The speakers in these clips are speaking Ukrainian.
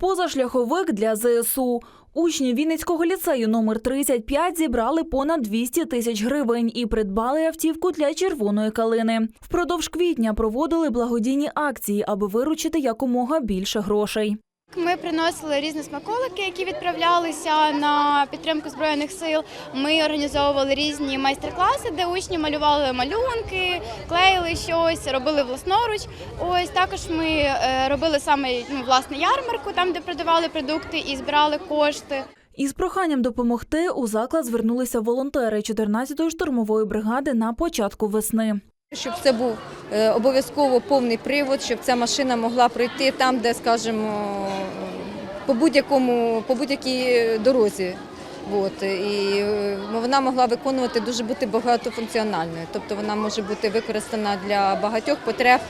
Позашляховик для ЗСУ. Учні Вінницького ліцею номер 35 зібрали понад 200 тисяч гривень і придбали автівку для червоної калини. Впродовж квітня проводили благодійні акції, аби виручити якомога більше грошей. Ми приносили різні смаколики, які відправлялися на підтримку збройних сил. Ми організовували різні майстер-класи, де учні малювали малюнки, клеїли щось, робили власноруч. Ось також ми е, робили саме ну, власне ярмарку, там де продавали продукти і збирали кошти. Із проханням допомогти у заклад звернулися волонтери 14-ї штурмової бригади на початку весни. Щоб це був обов'язково повний привод, щоб ця машина могла пройти там, де, скажімо, по будь-якому, по будь-якій дорозі. От, і е, вона могла виконувати дуже бути багатофункціональною, тобто вона може бути використана для багатьох потреб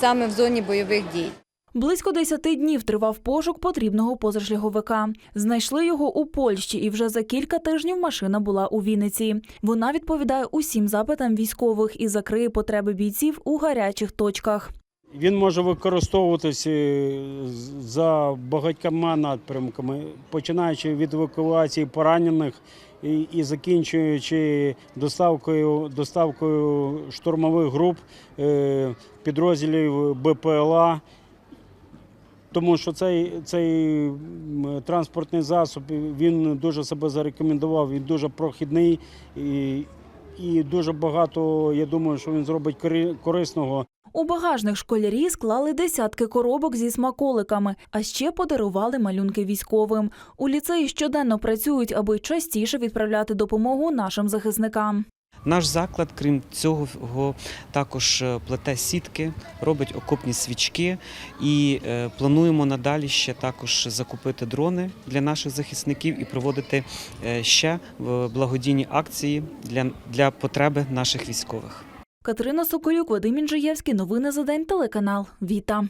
саме в зоні бойових дій. Близько 10 днів тривав пошук потрібного позашляховика. Знайшли його у Польщі, і вже за кілька тижнів машина була у Вінниці. Вона відповідає усім запитам військових і закриє потреби бійців у гарячих точках. Він може використовуватися за багатьма напрямками, починаючи від евакуації поранених і, і закінчуючи доставкою, доставкою штурмових груп е, підрозділів БПЛА. Тому що цей, цей транспортний засіб він дуже себе зарекомендував, він дуже прохідний і, і дуже багато, я думаю, що він зробить кори- корисного У багажник школярі склали десятки коробок зі смаколиками, а ще подарували малюнки військовим. У ліцеї щоденно працюють, аби частіше відправляти допомогу нашим захисникам. Наш заклад, крім цього, також е, плете сітки, робить окопні свічки і е, плануємо надалі ще також закупити дрони для наших захисників і проводити е, ще благодійні акції для, для потреби наших військових. Катерина Соколюк, Вадим Інжиєвський. Новини за день. Телеканал Віта.